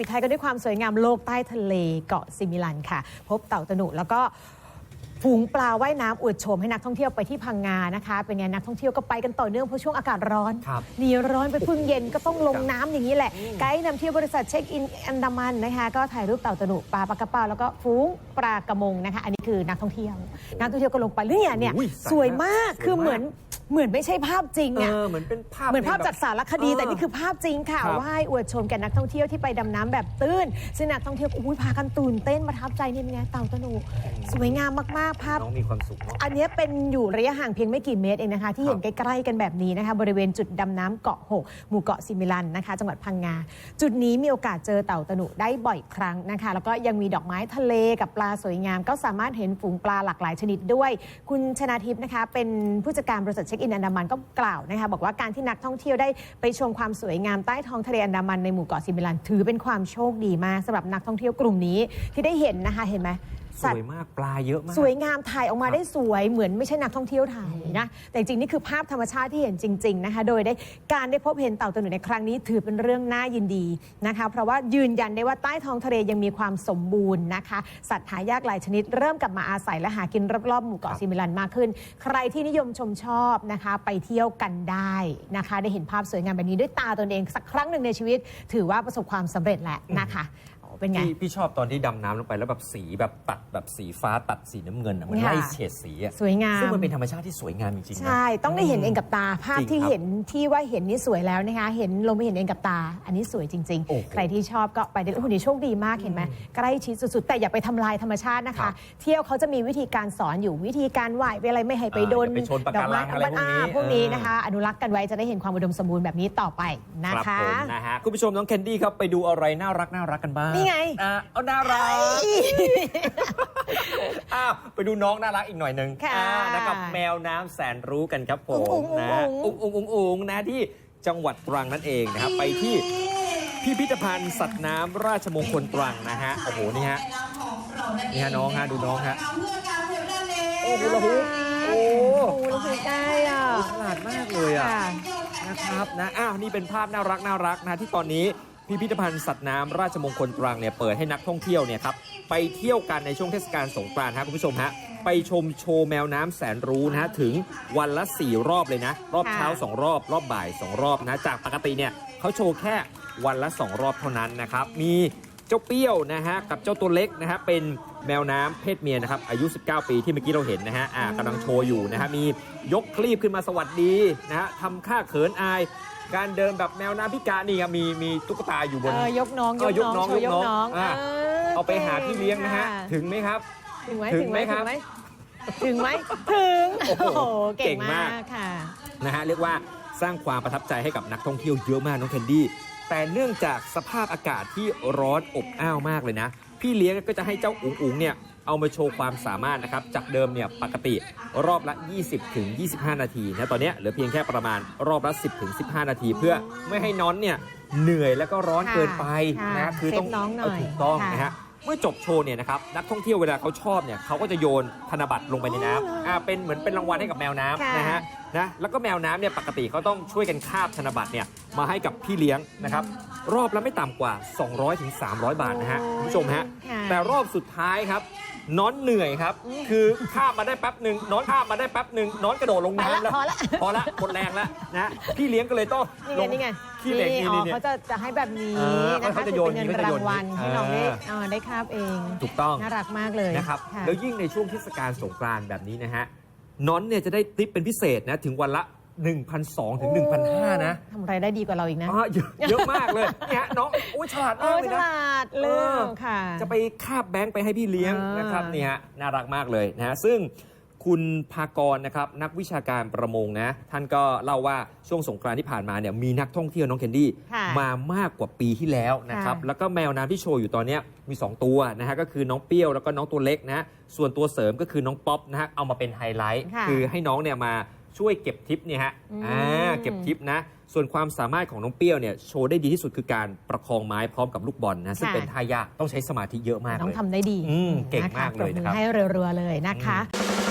ปิดท้ายกันด้วยความสวยงามโลกใต้ทะเลเกาะซิมิลันค่ะ พบเต่าตะหนุแล้วก็ฝูงปลาว่ายน้ำอวดโฉมให้นักท่องเที่ยวไปที่พังงานะคะ เป็นไงนักท่องเที่ยวก็ไปกันต่อเนื่องเพราะช่วงอากาศร้อนครับหนีร้อนไปพึ่งเย็นก็ต้องลงน้ำอย่างนี้แหละไกด์นำเที่ยวบริษัทเช็คอินอันดามันนะคะก็ถ่ายรูปเต่าตะหนุปลาปลากระเป๋าแล้วก็ฝูงปลากระมงนะคะ อันนี้คือนักท่องเที่ยว นักท่องเที่ยวก็ลงไปเนี่ยเนี่ยอุ้ยสวยมากสวยมาก คือเหมือน เหมือนไม่ใช่ภาพจริงเออะ อเหมือนเป็นภาพ เหมือนภาพใแบบจากสารคดีเออแต่นี่คือภาพจริงค่ะครับว่ายอวดชมแก่นักท่องเที่ยวที่ไปดำน้ำแบบตื้น ซึ่งนักท่องเที่ยวก็อุ้ยพากันตื่นเต้นประทับใจนี่เป็นไงเต่าตะหนุสวยงามมาก ๆ ภาพ น้องมีความสุขเนาะ อันเนี้ยเป็นอยู่ระยะห่างเพียงไม่กี่เมตรเองนะคะ ที่เห็นครัใกบล้ๆกันแบบนี้นะคะ บริเวณจุดดำน้ำเกาะ6หมู่เกาะซิมิลันนะคะ จังหวัดพังงา จุดนี้มีโอกาสเจอเต่าตะหนุได้บ่อยครั้งนะคะ แล้วก็ยังมีดอกไม้ทะเลกับปลาสวยงาม ก็สามารถเห็นฝูงปลาหลากหลายชนิดด้วย คุณชนาทิพย์นะคะ เป็นผู้จัดการบริษัทเช็คอินอันดามันก็กล่าวนะคะบอกว่าการที่นักท่องเที่ยวได้ไปชมความสวยงามใต้ท้องทะเลอันดามันในหมู่เกาะซิมิลันถือเป็นความโชคดีมากสำหรับนักท่องเที่ยวกลุ่มนี้ที่ได้เห็นนะคะเห็นไหม สวยมากปลาเยอะมาก สวยงามถ่ายออกมาครับได้สวยเหมือนไม่ใช่นักท่องเที่ยวถ่ายนะ แต่จริงๆนี่คือภาพธรรมชาติที่เห็นจริง ๆนะคะ โดยได้การได้พบเห็นเต่าตัวหนึ่งในครั้งนี้ถือเป็นเรื่องน่ายินดีนะคะ เพราะว่ายืนยันได้ว่าใต้ท้องทะเลยังมีความสมบูรณ์นะคะ สัตว์หายากหลายชนิดเริ่มกลับมาอาศัยและหากินรอบๆหมู่เกาะซิมิลันมากขึ้น ใครที่นิยมชมชอบนะคะ ไปเที่ยวกันได้นะคะ ได้เห็นภาพสวยงามแบบนี้ด้วยตาตนเองสักครั้งหนึ่งในชีวิต ถือว่าประสบความสำเร็จแหละนะคะโอ้ เป็นไง พี่พี่ชอบตอนที่ดำน้ำลงไปแล้วแบบสีแบบตัดแบบสีฟ้าตัดสีน้ำเงินอะมันค่ะไล่เฉดสีอะสวยงาม ซึ่งมันเป็นธรรมชาติที่สวยงามจริงๆนะ ใช่ ต้องได้เห็นเองกับตา ภาพจริงที่ครับเห็นที่ว่าเห็นนี่สวยแล้วนะคะ เห็นลงไปเห็นเองกับตา อันนี้สวยจริง โอ้โหๆ ใครที่ชอบก็ไปได้โอ้โหนี่โชคดีมากเห็นไหมใกล้ชิดสุดๆ แต่อย่าไปทำลายธรรมชาตินะครัคะ บเที่ยวเขาจะมีวิธีการสอนอยู่วิธีการไหว้ไปอะไรไม่ให้ไปอ่าโดนอย่าไปชนปะการังอะไรพวกนี้าพวกนี้เออ นะคะ อนุรักษ์กันไว้จะได้เห็นความอุดมสมบูรณ์แบบนี้ต่อไปนะครัคะ ผมนะฮะคุณผู้ชมน้องแคนดี้ครับไปดูอะไรน่ารักน่ารักกันบ้าง นี่ไงอะเอาน่ารักอ้าวไปดูน้องน่ารักอีกหน่อยหนึ่งค่ะอ่านะครับแมวน้ำแสนรู้กันครับผอุ๋มงอุ๋งนะอุ๋อุ๋งงอุ๋งอุ๋งอุ๋งนะที่จังหวัดตรังนั่นเองนะครับไปที่พิพิธภัณฑ์สัตว์น้ำราชมงคลตรังนะฮะโอ้โหนี่ฮะ นี่ฮะน้องฮะดูน้องฮะโอ้โหละหูโอ้โอ้โหแล้วคือใกล้อะฉลาดมากเลยอะ ค่ะ นะครับนะอ้าวนี่เป็นภาพน่ารักน่ารักนะที่ตอนนี้ พิพิธภัณฑ์สัตว์น้ำราชมงคลตรังเนี่ยเปิดให้นักท่องเที่ยวเนี่ยครับไปเที่ยวกันในช่วงเทศกาลสงกรานต์ฮะคุณผู้ชมฮะไปชมโชว์แมวน้ำแสนรู้นะฮะถึงวันละ 4 รอบเลยนะ รอบเช้าค่ะ2รอบ รอบบ่าย 2 รอบนะ จากปกติเนี่ยเขาโชว์แค่วันละ 2 รอบเท่านั้นนะครับ มีเจ้าเปรี้ยวนะฮะกับเจ้าตัวเล็กนะฮะเป็นแมวน้ำเพศเมียนะครับอายุ 19 ปีที่เมื่อกี้เราเห็นนะฮะอ่ากำลังโชว์อยู่นะฮะมียกคลีบขึ้นมาสวัสดีนะฮะทำค่าเขินอาย การเดินแบบแมวน้ำพิการนี่ครับมีมีตุ๊กตาอยู่บน เออยกน้องเออยกน้องโชว์ยยกกน้น้อองงอะ เอาไปหาพี่เลี้ยงนะฮะ ถึงไหมครับ ถึงไหมถึถึงงไหไหมมครับถึงไหมถึงโอ้โหโอ้โหเก่งเก่งมามากกค่ะนะฮะเรียกว่าสร้างความประทับใจให้กับนักท่องเที่ยวเยอะมากน้องแคนดี้แต่เนื่องจากสภาพอากาศที่ร้อนอบอ้าวมากเลยนะ พี่เลี้ยงก็จะให้เจ้าอุ๋งอุ๋งเนี่ย เอามาโชว์ความสามารถนะครับ จากเดิมเนี่ยปกติรอบละ 20ถึง25นาทีนะตอนเนี้ยเหลือเพียงแค่ประมาณรอบละ 10ถึง15นาที เพื่อไม่ให้น้อนเนี่ยเหนื่อยแล้วก็ร้อนค่ะเกินไปค่ะนะคือต้องเซฟน้องหน่อยเาถูกต้องค่ะนะฮะเมื่อจบโชว์เนี่ยนะครับนักท่องเที่ยวเวลาเขาชอบเนี่ยเขาก็จะโยนธนบัตรลงไปในน้ำอ่าเป็นเหมือนเป็นรางวัลให้กับแมวน้ำค่ะนะฮะนะแล้วก็แมวน้ำเนี่ยปกติเขาต้องช่วยกันคาบธนบัตรเนี่ยมาให้กับพี่เลี้ยงนะครับรอบละไม่ต่ำกว่า 200ถึง300 บาทนะฮะคุณผู้ชมฮะค่ะแต่รอบสุดท้ายครับ น้อนเหนื่อยครับ คือคาบมาได้แป๊บหนึ่งน้อนคาบมาได้แป๊บหนึ่งน้อนกระโดดลงไปละน้ำแล้ว พอละ พอละหมดแรงแล้วนะพี่เลี้ยงก็เลยต้องนี่ไงนี่ไงขี้เหล็กนี่อ๋อนี่เขาจะจะให้แบบนี้เออนะคะเขาจะถืโยอนเป็นเงินเขาจะราโยนงวัลอย่างนี้ให้น้องได้เออเออได้คาบเอง ถูกต้อง น่ารักมากเลยนะครับะแล้วยิ่งในช่วงเทศกาลสงกรานต์แบบนี้นะฮะน้อนเนี่ยจะได้ติปเป็นพิเศษนะถึงวันละ 1,200 ถึง 1,500 นะ ทำอะไรได้ดีกว่าเราอีกนะอ๋อเยอะเยอะมากเลยเนี่ยน้องโอ้ยฉลาดเอมากอเลยฉนะ ลาดเรื่องเออค่ะ จะไปคาบแบงค์ไปให้พี่เลี้ยงอ่านนะครับนี่ฮะน่ารักมากเลยนะฮะซึ่งคุณภากรนะครับนักวิชาการประมงนะท่านก็เล่าว่าช่วงสงกรานต์ที่ผ่านมาเนี่ยมีนักท่องเที่ยวน้องเคนดี้ค่ะมามากกว่าปีที่แล้วนะครับค่ะแล้วก็แมวน้ำที่โชว์อยู่ตอนเนี้ยมี 2 ตัวนะฮะก็คือน้องเปรี้ยวแล้วก็น้องตัวเล็กนะส่วนตัวเสริมก็คือน้องป๊อปนะฮะเอามาเป็นไฮไลท์ค่ะ คือให้น้องเนี่ยมา ช่วยเก็บทิปเนี่ยฮะอืมอ่าเก็บทิปนะ ส่วนความสามารถของน้องเปรี้ยวเนี่ยโชว์ได้ดีที่สุดคือการประคองไม้พร้อมกับลูกบอลนะซึ่งค่ะเป็นท่ายากต้องใช้สมาธิเยอะมากต้องเลยทำได้ดีอืมเก่งมากเลยปรบมือนะครับให้รัวๆเลยนะคะอื